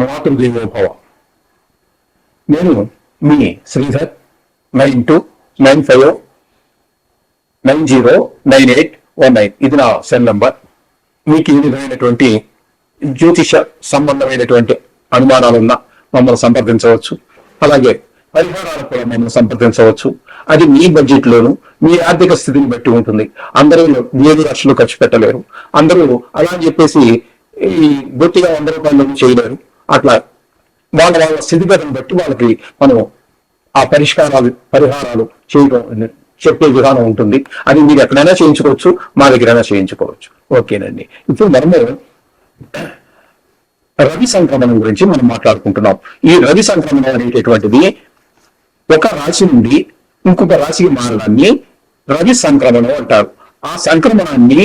మాతృదేవోభవ నేను మీ Sridhar nine two nine five nine zero nine eight one nine. ఇది నా cell number. మీకు ఈ విధమైనటువంటి జ్యోతిష సంబంధమైనటువంటి అనుమానాలున్నా మమ్మల్ని సంప్రదించవచ్చు. అలాగే పరిహారాలు కూడా మమ్మల్ని సంప్రదించవచ్చు. అది మీ బడ్జెట్ లోను మీ ఆర్థిక స్థితిని బట్టి ఉంటుంది. అందరూ ఏడు లక్షలు ఖర్చు పెట్టలేరు. అందరూ అలా అని చెప్పేసి ఈ బొత్తిగా వంద రూపాయలు చేయలేరు. అట్లా వాళ్ళ వాళ్ళ స్థితిగతిని బట్టి వాళ్ళకి మనం ఆ పరిష్కారాలు పరిహారాలు చేయడం చెప్పే విధానం ఉంటుంది. అది మీరు ఎక్కడైనా చేయించుకోవచ్చు మా దగ్గరైనా చేయించుకోవచ్చు. ఓకేనండి. ఇప్పుడు మనము రవి సంక్రమణం గురించి మనం మాట్లాడుకుంటున్నాం. ఈ రవి సంక్రమణం అనేటటువంటిది ఒక రాశి నుండి ఇంకొక రాశికి మారడాన్ని రవి సంక్రమణం అంటారు. ఆ సంక్రమణాన్ని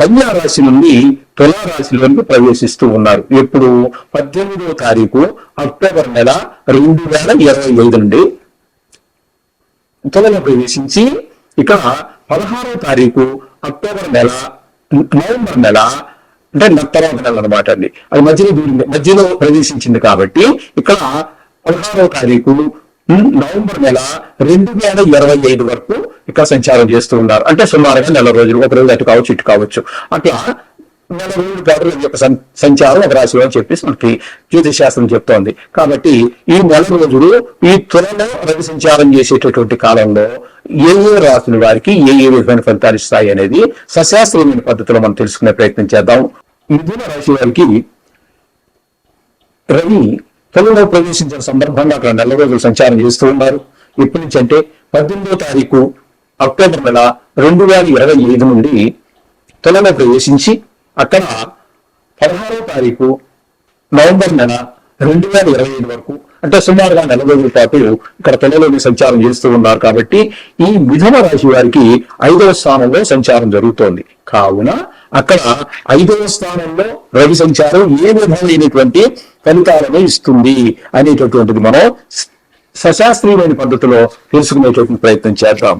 కన్యా రాశి నుండి తులా వరకు ప్రవేశిస్తూ ఉన్నారు. ఎప్పుడు పద్దెనిమిదవ తారీఖు అక్టోబర్ నెల రెండు వేల ఇరవై ఐదు నుండి తులలో ప్రవేశించి ఇక్కడ పదహారవ తారీఖు అక్టోబర్ నెల నవంబర్ నెల అంటే తర్వాత నెల అనమాట అండి. అది మధ్యలో దూరింది మధ్యలో ప్రవేశించింది కాబట్టి ఇక్కడ పదహారవ తారీఖు నవంబర్ నెల రెండు వేల ఇరవై ఐదు వరకు ఇక్కడ సంచారం చేస్తూ ఉన్నారు. అంటే సుమారుగా నెల రోజులు ఒక రోజు అటు కావచ్చు ఇటు కావచ్చు. అట్లా నెల రోజులు పాటు యొక్క సంచారం ఒక రాశిలో అని చెప్పేసి మనకి జ్యోతిష్ శాస్త్రం చెప్తోంది. కాబట్టి ఈ నెల రోజులు ఈ త్వరలో రవి సంచారం చేసేటటువంటి కాలంలో ఏ ఏ రాశుల వారికి ఏ ఏ విధమైన ఫలితాలు ఇస్తాయి అనేది సశాస్త్రీయమైన పద్ధతిలో మనం తెలుసుకునే ప్రయత్నం చేద్దాం. మిథున రాశి వారికి రవి తులలో ప్రవేశించిన సందర్భంగా అక్కడ నెల రోజులు సంచారం చేస్తూ ఉన్నారు. ఎప్పటి నుంచి అంటే పద్దెనిమిదో తారీఖు అక్టోబర్ నెల రెండు వేల ఇరవై ఐదు నుండి తులలో ప్రవేశించి అక్కడ పదహారో తారీఖు నవంబర్ నెల రెండు వేల ఇరవై ఐదు వరకు అంటే సుమారుగా నెల రోజుల పాటు ఇక్కడ తులలోని సంచారం చేస్తూ ఉన్నారు కాబట్టి ఈ మిథున రాశి వారికి ఐదవ స్థానంలో సంచారం జరుగుతోంది. కావున అక్కడ ఐదవ స్థానంలో రవి సంచారం ఏ విధమైనటువంటి ఫలితాలను ఇస్తుంది అనేటటువంటిది మనం సశాస్త్రీయమైన పద్ధతిలో తెలుసుకునేటువంటి ప్రయత్నం చేద్దాం.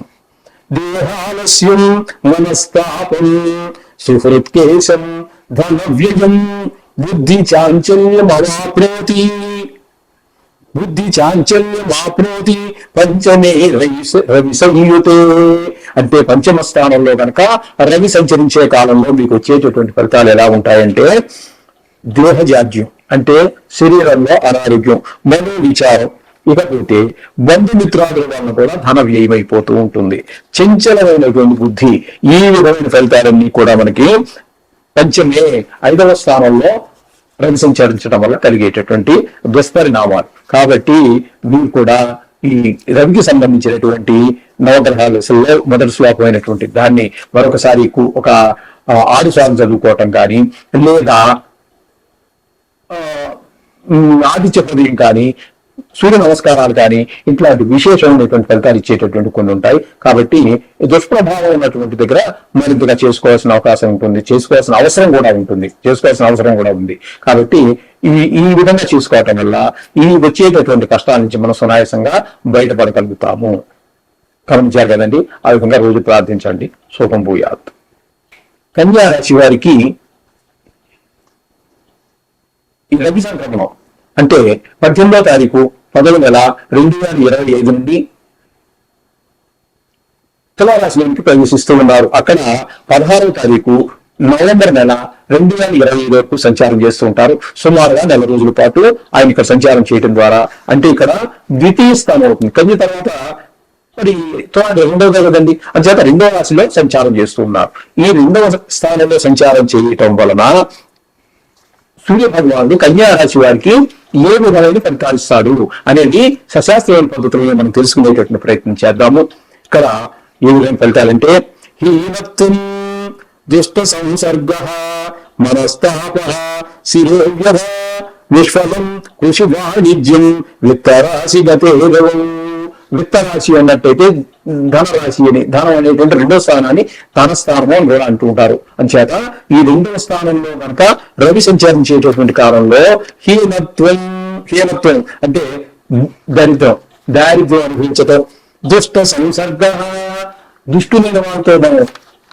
దేహాలస్యం మనస్తాపం సుహృత్కేశం ధన వ్యయం బుద్ధి చాంచల్యమవాప్నోతి. బుద్ధి చాంచల్యం ఆప్నోతి పంచమే రవి రవి సంయుతే. అంటే పంచమ స్థానంలో కనుక రవి సంచరించే కాలంలో మీకు వచ్చేటటువంటి ఫలితాలు ఎలా ఉంటాయంటే దేహజాడ్యం అంటే శరీరంలో అనారోగ్యం మనో విచారం ఇకపోతే బంధుమిత్రాదులను కూడా ధన వ్యయమైపోతూ ఉంటుంది. చంచలమైనటువంటి బుద్ధి ఈ విధమైన ఫలితాలన్నీ కూడా మనకి పంచమే ఐదవ స్థానంలో రవి సంచరించడం వల్ల కలిగేటటువంటి దుష్పరిణామాలు. కాబట్టి మీరు కూడా ఈ రవికి సంబంధించినటువంటి నవగ్రహాలలో మొదటి శ్లోకమైనటువంటి దాన్ని మరొకసారి ఒక ఆరు సార్లు చదువుకోవటం కానీ లేదా ఆదిత్య హృదయం కానీ సూర్య నమస్కారాలు కానీ ఇట్లాంటి విశేషమైనటువంటి ఫలితాలు ఇచ్చేటటువంటి కొన్ని ఉంటాయి. కాబట్టి దుష్ప్రభావం ఉన్నటువంటి దగ్గర మరింతగా చేసుకోవాల్సిన అవకాశం ఉంటుంది. చేసుకోవాల్సిన అవసరం కూడా ఉంటుంది. చేసుకోవాల్సిన అవసరం కూడా ఉంది. కాబట్టి ఈ ఈ విధంగా చేసుకోవటం వల్ల ఈ వచ్చేటటువంటి కష్టాల నుంచి మనం సునాయాసంగా బయటపడగలుగుతాము. గమనించారు కదండి? ఆ విధంగా రోజు ప్రార్థించండి. శుభం భూయాత్. కన్యా రాశి వారికి ఈ రవి సంక్రమణం అంటే పద్దెనిమిదో తారీఖు పదవ నెల రెండు వేల ఇరవై ఐదు నుండి తులారాశిలోనికి ప్రవేశిస్తూ ఉన్నారు. అక్కడ పదహారవ తారీఖు నవంబర్ నెల రెండు వేల ఇరవై ఐదు వరకు సంచారం చేస్తూ ఉంటారు. సుమారుగా నెల రోజుల పాటు ఆయన ఇక్కడ సంచారం చేయడం ద్వారా. అంటే ఇక్కడ ద్వితీయ స్థానం అవుతుంది. కన్య తర్వాత మరి తులా రెండవదే కదండి. అంచేత రెండవ రాశిలో సంచారం చేస్తూ ఉన్నారు. ఈ రెండవ స్థానంలో సంచారం చేయటం వలన సూర్య భగవానుడు కన్యా రాశి వారికి ఏ విధమైన ఫలితాలు ఇస్తాడు అనేది సశాస్త్రమైన పద్ధతులను మనం తెలుసుకునేటటువంటి ప్రయత్నం చేద్దాము. ఇక్కడ ఏ విధమైన ఫలితాలంటే హీనత్వం దుష్ట సంసర్గ మనస్తాప శిరోవ్యధ నిష్ఫలం కృషి వాణిజ్యం విత్తరాశి గతేదవం విత్తరాశి అన్నట్టయితే ధనరాశి అని ధనం అనేటువంటి రెండో స్థానాన్ని ధన అని కూడా అంటూ ఉంటారు. అంచేత ఈ రెండవ స్థానంలో కనుక రవి సంచరించేటటువంటి కాలంలో హీనత్వం హీనత్వం అంటే దరిద్రం దారిద్ర్యం అనుభవించటం దుష్ట సంసర్గ దుష్టులైన వాళ్ళతో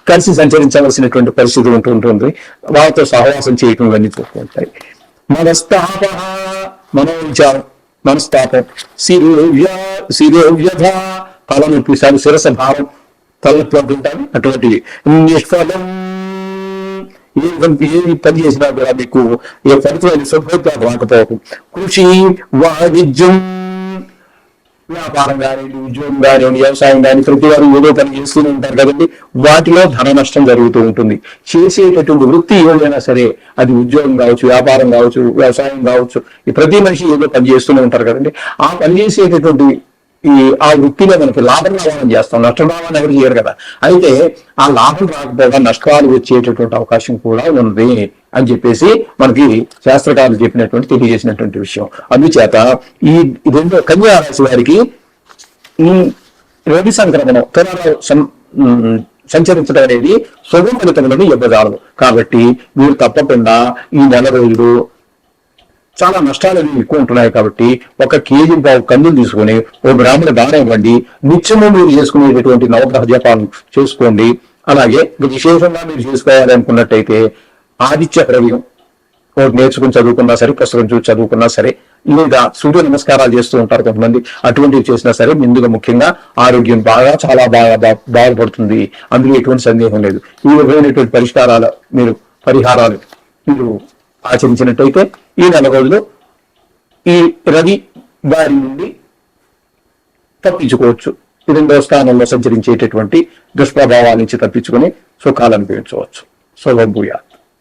కలిసి సంచరించవలసినటువంటి పరిస్థితి ఉంటుంటుంది వారితో వాళ్ళతో సహవాసం చేయటం ఇవన్నీ చూస్తూ ఉంటాయి. మనస్తాప మనోవిచారం మనస్తాపం శిరోవ్య శిరోవ్యధ తలనొప్పి సారి శిరస భారం తలనొప్పి అంటుంటారు అటువంటివి నిష్ఫలం ఏ ఏ పని చేసినా కూడా మీకు ఏ ఫలితమైన శుభ్రత రాకపోవటం కృషి వాణిజ్యం వ్యాపారం కానివ్వండి ఉద్యోగం కానివ్వండి వ్యవసాయం కానీ ప్రతి వారు ఏదో పని చేస్తూనే ఉంటారు కదండి. వాటిలో ధన నష్టం జరుగుతూ ఉంటుంది. చేసేటటువంటి వృత్తి ఏదైనా సరే అది ఉద్యోగం కావచ్చు వ్యాపారం కావచ్చు వ్యవసాయం కావచ్చు ఈ ప్రతి మనిషి ఏదో పని చేస్తూనే ఉంటారు కదండి. ఆ పని చేసేటటువంటి ఈ ఆ వృత్తిలో మనకి లాభం రావాలని చేస్తాం నష్టం రావాలని ఎవరు చేయరు కదా. అయితే ఆ లాభం రాకపోగా నష్టాలు వచ్చేటటువంటి అవకాశం కూడా ఉంది అని చెప్పేసి మనకి శాస్త్రకారులు చెప్పినటువంటి తెలియజేసినటువంటి విషయం. అందుచేత ఈ రెండో కన్యా రాశి వారికి ఈ రవి సంక్రమణం తులాలో సంచరించడం అనేది శుభ ఫలితములను ఇవ్వజాలదు కాబట్టి మీరు తప్పకుండా ఈ నెల రోజులు చాలా నష్టాలు అనేవి ఎక్కువ ఉంటున్నాయి కాబట్టి ఒక కేజీ పావు కందులు తీసుకొని ఓ బ్రాహ్మణ దానం ఇవ్వండి. నిత్యము మీరు చేసుకునేటటువంటి నవగ్రహ జపాలను చేసుకోండి. అలాగే విశేషంగా మీరు చేసుకోవాలి అనుకున్నట్టయితే ఆదిత్య ద్రవ్యం ఒకటి నేర్చుకుని చదువుకున్నా సరే పుస్తకం చూసి చదువుకున్నా సరే లేదా సూర్య నమస్కారాలు చేస్తూ ఉంటారు కొంతమంది. అటువంటివి చేసినా సరే ముందుగా ముఖ్యంగా ఆరోగ్యం బాగా చాలా బాగా బా- బాగుపడుతుంది. అందులో ఎటువంటి సందేహం లేదు. ఈ విధమైనటువంటి పరిష్కారాలు మీరు పరిహారాలు మీరు ఆచరించినట్టయితే ఈ నెల రోజులు ఈ రవి బారి నుండి తప్పించుకోవచ్చు. రెండవ స్థానంలో సంచరించేటటువంటి దుష్ప్రభావాల నుంచి తప్పించుకొని సుఖాలు అనుభవించవచ్చు శుభం